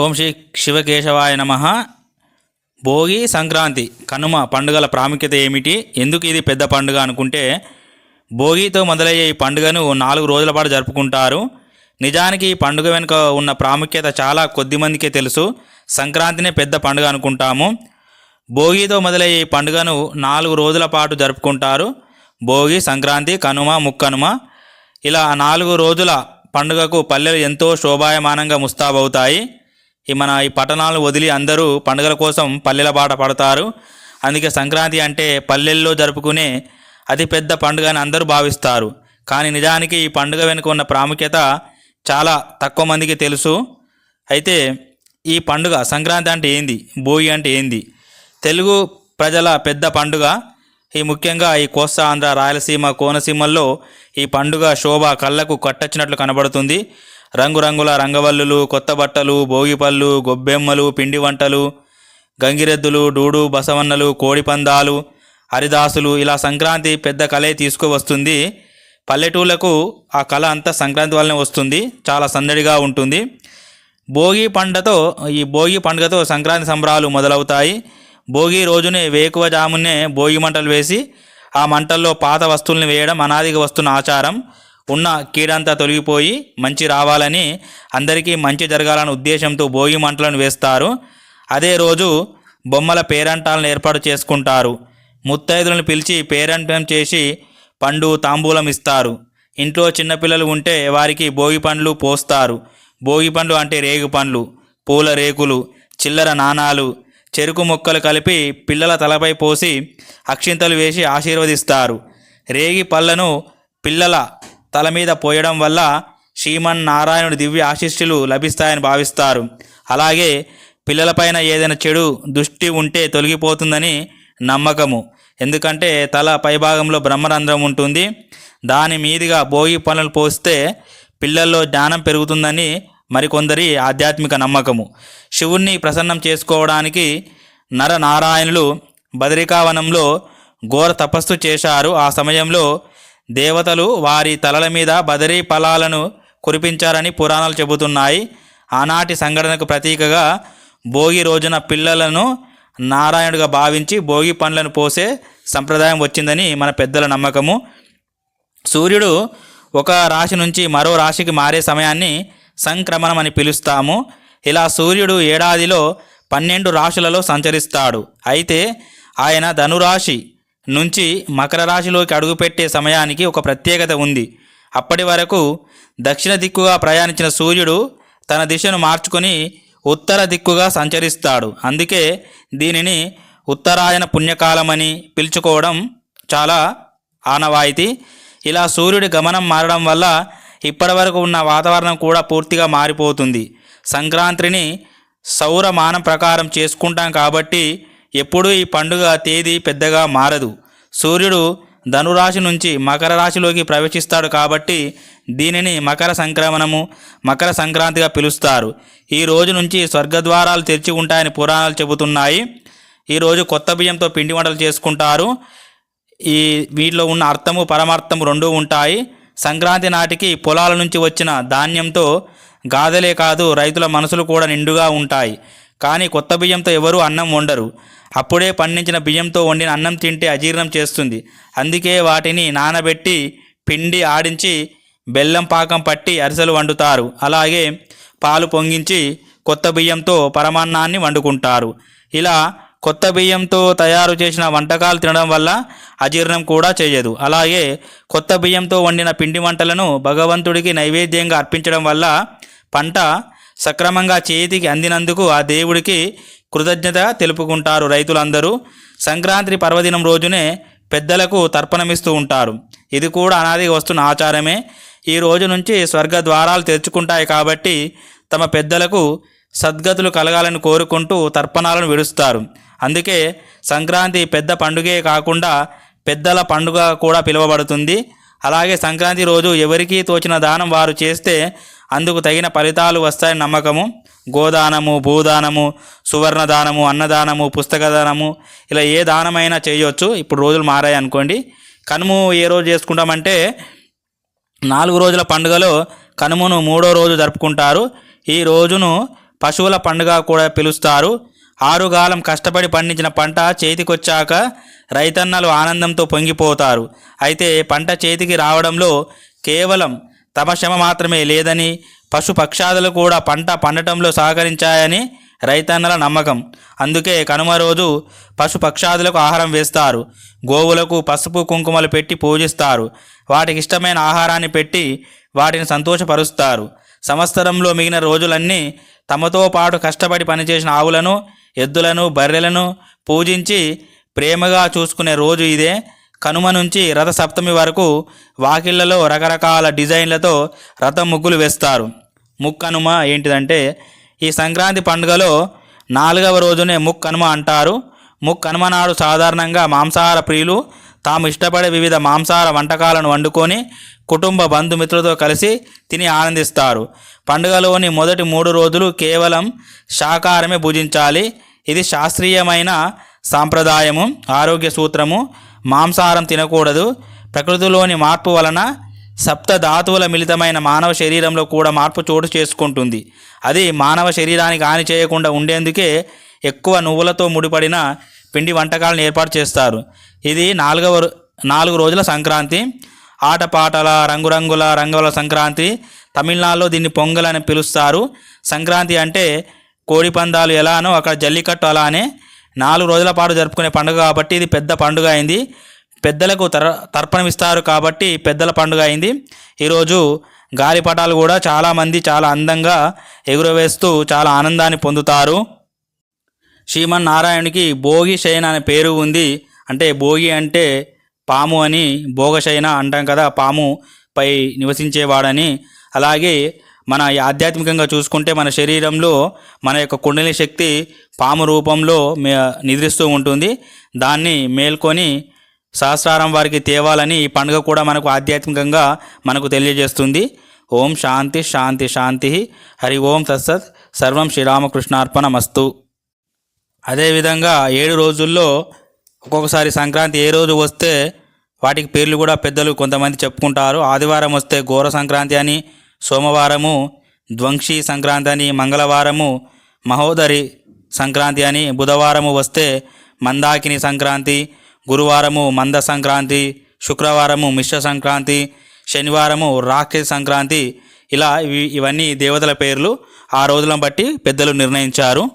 ఓం శ్రీ శివకేశవాయ నమ. భోగి సంక్రాంతి కనుమ పండుగల ప్రాముఖ్యత ఏమిటి? ఎందుకు ఇది పెద్ద పండుగ అనుకుంటే భోగితో మొదలయ్యే ఈ పండుగను నాలుగు రోజుల పాటు జరుపుకుంటారు. నిజానికి ఈ పండుగ వెనుక ఉన్న ప్రాముఖ్యత చాలా కొద్ది మందికే తెలుసు. సంక్రాంతినే పెద్ద పండుగ అనుకుంటాము. భోగితో మొదలయ్యే ఈ పండుగను నాలుగు రోజుల పాటు జరుపుకుంటారు. భోగి సంక్రాంతి కనుమ ముక్కనుమ. ఇలా నాలుగు రోజుల పండుగకు పల్లెలు ఎంతో శోభాయమానంగా ముస్తాబవుతాయి. ఈ మన ఈ పట్టణాలను వదిలి అందరూ పండుగల కోసం పల్లెల బాట పడతారు. అందుకే సంక్రాంతి అంటే పల్లెల్లో జరుపుకునే అతిపెద్ద పండుగ అని అందరూ భావిస్తారు. కానీ నిజానికి ఈ పండుగ వెనుక ఉన్న ప్రాముఖ్యత చాలా తక్కువ మందికి తెలుసు. అయితే ఈ పండుగ సంక్రాంతి అంటే ఏంది? భోగి అంటే ఏంది? తెలుగు ప్రజల పెద్ద పండుగ. ఈ ముఖ్యంగా ఈ కోస్తా ఆంధ్ర రాయలసీమ కోనసీమల్లో ఈ పండుగ శోభ కళ్ళకు కట్టొచ్చినట్లు కనబడుతుంది. రంగురంగుల రంగవల్లులు కొత్త బట్టలు భోగిపళ్ళు గొబ్బెమ్మలు పిండి వంటలు గంగిరెద్దులు డూడు బసవన్నలు కోడిపందాలు హరిదాసులు ఇలా సంక్రాంతి పెద్ద కళే తీసుకువస్తుంది. పల్లెటూళ్ళకు ఆ కళ అంతా సంక్రాంతి వల్లనే వస్తుంది. చాలా సందడిగా ఉంటుంది. భోగి పండతో ఈ భోగి పండుగతో సంక్రాంతి సంబరాలు మొదలవుతాయి. భోగి రోజునే వేకువజామునే భోగి మంటలు వేసి ఆ మంటల్లో పాత వస్తువుల్ని వేయడం అనాదిగా వస్తున్న ఆచారం. ఉన్న కీడంతా తొలగిపోయి మంచి రావాలని అందరికీ మంచి జరగాలనే ఉద్దేశంతో భోగి మంటలను వేస్తారు. అదే రోజు బొమ్మల పేరంటాలను ఏర్పాటు చేసుకుంటారు. ముత్తైదులను పిలిచి పేరంటం చేసి పండు తాంబూలం ఇస్తారు. ఇంట్లో చిన్నపిల్లలు ఉంటే వారికి భోగి పండ్లు పోస్తారు. భోగి పండ్లు అంటే రేగు పండ్లు పూల రేకులు చిల్లర నాణాలు చెరుకు ముక్కలు కలిపి పిల్లల తలపై పోసి అక్షింతలు వేసి ఆశీర్వదిస్తారు. రేగి పళ్ళను పిల్లల తల మీద పోయడం వల్ల శ్రీమన్నారాయణుడి దివ్య ఆశిష్యులు లభిస్తాయని భావిస్తారు. అలాగే పిల్లలపైన ఏదైనా చెడు దృష్టి ఉంటే తొలగిపోతుందని నమ్మకము. ఎందుకంటే తల పైభాగంలో బ్రహ్మరంధ్రం ఉంటుంది. దాని మీదుగా భోగి పనులు పోస్తే పిల్లల్లో జ్ఞానం పెరుగుతుందని మరికొందరి ఆధ్యాత్మిక నమ్మకము. శివుణ్ణి ప్రసన్నం చేసుకోవడానికి నరనారాయణులు బదరికావనంలో ఘోర తపస్సు చేశారు. ఆ సమయంలో దేవతలు వారి తలల మీద బదరీ ఫలాలను కురిపించారని పురాణాలు చెబుతున్నాయి. ఆనాటి సంఘటనకు ప్రతీకగా భోగి రోజున పిల్లలను నారాయణుడిగా భావించి భోగి పండ్లను పోసే సంప్రదాయం వచ్చిందని మన పెద్దల నమ్మకము. సూర్యుడు ఒక రాశి నుంచి మరో రాశికి మారే సమయాన్ని సంక్రమణం అని పిలుస్తాము. ఇలా సూర్యుడు ఏడాదిలో పన్నెండు రాశులలో సంచరిస్తాడు. అయితే ఆయన ధనురాశి నుంచి మకర రాశిలోకి అడుగుపెట్టే సమయానికి ఒక ప్రత్యేకత ఉంది. అప్పటి వరకు దక్షిణ దిక్కుగా ప్రయాణించిన సూర్యుడు తన దిశను మార్చుకొని ఉత్తర దిక్కుగా సంచరిస్తాడు. అందుకే దీనిని ఉత్తరాయణ పుణ్యకాలమని పిలుచుకోవడం చాలా ఆనవాయితీ. ఇలా సూర్యుడి గమనం మారడం వల్ల ఇప్పటివరకు ఉన్న వాతావరణం కూడా పూర్తిగా మారిపోతుంది. సంక్రాంతిని సౌరమానం ప్రకారం చేసుకుంటాం కాబట్టి ఎప్పుడూ ఈ పండుగ తేదీ పెద్దగా మారదు. సూర్యుడు ధనురాశి నుంచి మకర రాశిలోకి ప్రవేశిస్తాడు కాబట్టి దీనిని మకర సంక్రమణము మకర సంక్రాంతిగా పిలుస్తారు. ఈ రోజు నుంచి స్వర్గద్వారాలు తెరిచి ఉంటాయని పురాణాలు చెబుతున్నాయి. ఈరోజు కొత్త బియ్యంతో పిండి వంటలు చేసుకుంటారు. ఈ వీటిలో ఉన్న అర్థము పరమార్థము రెండూ ఉంటాయి. సంక్రాంతి నాటికి పొలాల నుంచి వచ్చిన ధాన్యంతో గాథలే కాదు రైతుల మనసులు కూడా నిండుగా ఉంటాయి. కానీ కొత్త బియ్యంతో ఎవరూ అన్నం వండరు. అప్పుడే పండించిన బియ్యంతో వండిన అన్నం తింటే అజీర్ణం చేస్తుంది. అందుకే వాటిని నానబెట్టి పిండి ఆడించి బెల్లం పాకం పట్టి అరిసెలు వండుతారు. అలాగే పాలు పొంగించి కొత్త బియ్యంతో పరమాన్నాన్ని వండుకుంటారు. ఇలా కొత్త బియ్యంతో తయారు చేసిన వంటకాలు తినడం వల్ల అజీర్ణం కూడా చేయదు. అలాగే కొత్త బియ్యంతో వండిన పిండి వంటలను భగవంతుడికి నైవేద్యంగా అర్పించడం వల్ల పంట సక్రమంగా చేతికి అందినందుకు ఆ దేవుడికి కృతజ్ఞత తెలుపుకుంటారు రైతులందరూ. సంక్రాంతి పర్వదినం రోజునే పెద్దలకు తర్పణమిస్తూ ఉంటారు. ఇది కూడా అనాదిగా వస్తున్న ఆచారమే. ఈ రోజు నుంచి స్వర్గ ద్వారాలు తెరుచుకుంటాయి కాబట్టి తమ పెద్దలకు సద్గతులు కలగాలని కోరుకుంటూ తర్పణాలను విడుస్తారు. అందుకే సంక్రాంతి పెద్ద పండుగే కాకుండా పెద్దల పండుగ కూడా పిలువబడుతుంది. అలాగే సంక్రాంతి రోజు ఎవరికి తోచిన దానం వారు చేస్తే అందుకు తగిన ఫలితాలు వస్తాయని నమ్మకము. గోదానము భూదానము సువర్ణదానము అన్నదానము పుస్తకదానము ఇలా ఏ దానమైనా చేయొచ్చు. ఇప్పుడు రోజులు మారాయి అనుకోండి. కనుము ఏ రోజు చేసుకుంటామంటే నాలుగు రోజుల పండుగలో కనుమను మూడో రోజు జరుపుకుంటారు. ఈ రోజును పశువుల పండుగ కూడా పిలుస్తారు. ఆరుగాలం కష్టపడి పండించిన పంట చేతికొచ్చాక రైతన్నలు ఆనందంతో పొంగిపోతారు. అయితే పంట చేతికి రావడంలో కేవలం తమ శ్రమ మాత్రమే లేదని పశుపక్షాదులు కూడా పంట పండటంలో సహకరించాయని రైతన్నల నమ్మకం. అందుకే కనుమ రోజు పశుపక్షాదులకు ఆహారం వేస్తారు. గోవులకు పసుపు కుంకుమలు పెట్టి పూజిస్తారు. వాటికి ఇష్టమైన ఆహారాన్ని పెట్టి వాటిని సంతోషపరుస్తారు. సంవత్సరంలో మిగిలిన రోజులన్నీ తమతో పాటు కష్టపడి పనిచేసిన ఆవులను ఎద్దులను బర్రెలను పూజించి ప్రేమగా చూసుకునే రోజు ఇదే. కనుమ నుంచి రథ సప్తమి వరకు వాకిళ్ళలో రకరకాల డిజైన్లతో రథం ముగ్గులు వేస్తారు. ముక్కనుమ ఏంటిదంటే ఈ సంక్రాంతి పండుగలో నాలుగవ రోజునే ముక్కనుమ అంటారు. ముక్కనుమ నాడు సాధారణంగా మాంసాహార ప్రియులు తాము ఇష్టపడే వివిధ మాంసాహార వంటకాలను వండుకొని కుటుంబ బంధుమిత్రులతో కలిసి తిని ఆనందిస్తారు. పండుగలోని మొదటి మూడు రోజులు కేవలం శాకాహారమే భుజించాలి. ఇది శాస్త్రీయమైన సాంప్రదాయము ఆరోగ్య సూత్రము. మాంసాహారం తినకూడదు. ప్రకృతిలోని మార్పు వలన సప్త ధాతువుల మిళితమైన మానవ శరీరంలో కూడా మార్పు చోటు చేసుకుంటుంది. అది మానవ శరీరానికి హాని చేయకుండా ఉండేందుకే ఎక్కువ నువ్వులతో ముడిపడిన పిండి వంటకాలను ఏర్పాటు చేస్తారు. ఇది నాలుగవ నాలుగు రోజుల సంక్రాంతి. ఆటపాటల రంగురంగుల రంగుల సంక్రాంతి. తమిళనాడులో దీన్ని పొంగల్ అని పిలుస్తారు. సంక్రాంతి అంటే కోడి పందాలు ఎలానో అక్కడ జల్లికట్టు అలానే నాలుగు రోజుల పాటు జరుపుకునే పండుగ కాబట్టి ఇది పెద్ద పండుగ అయింది. పెద్దలకు తర తర్పణం ఇస్తారు కాబట్టి పెద్దల పండుగ అయింది. ఈరోజు గాలిపటాలు కూడా చాలామంది చాలా అందంగా ఎగురవేస్తూ చాలా ఆనందాన్ని పొందుతారు. శ్రీమన్నారాయణుడికి భోగిశయన అనే పేరు ఉంది. అంటే భోగి అంటే పాము అని భోగశయన అంటాం కదా. పాము పై నివసించేవాడని. అలాగే మన ఈ ఆధ్యాత్మికంగా చూసుకుంటే మన శరీరంలో మన యొక్క కుండలి శక్తి పాము రూపంలో మే నిద్రిస్తూ ఉంటుంది. దాన్ని మేల్కొని సహస్రారం వారికి తేవాలని ఈ పండుగ కూడా మనకు ఆధ్యాత్మికంగా మనకు తెలియజేస్తుంది. ఓం శాంతి శాంతి శాంతి. హరి ఓం తత్సత్. సర్వం శ్రీరామకృష్ణార్పణమస్తు. అదేవిధంగా ఏడు రోజుల్లో ఒక్కొక్కసారి సంక్రాంతి ఏ రోజు వస్తే వాటికి పేర్లు కూడా పెద్దలు కొంతమంది చెప్పుకుంటారు. ఆదివారం వస్తే ఘోర సంక్రాంతి అని సోమవారము ద్వంక్షి సంక్రాంతి అని మంగళవారము మహోదరి సంక్రాంతి అని బుధవారము వస్తే మందాకిని సంక్రాంతి గురువారము మంద సంక్రాంతి శుక్రవారము మిశ్ర సంక్రాంతి శనివారము రాక్షసి సంక్రాంతి. ఇలా ఇవి ఇవన్నీ దేవతల పేర్లు ఆ రోజులను బట్టి పెద్దలు నిర్ణయించారు.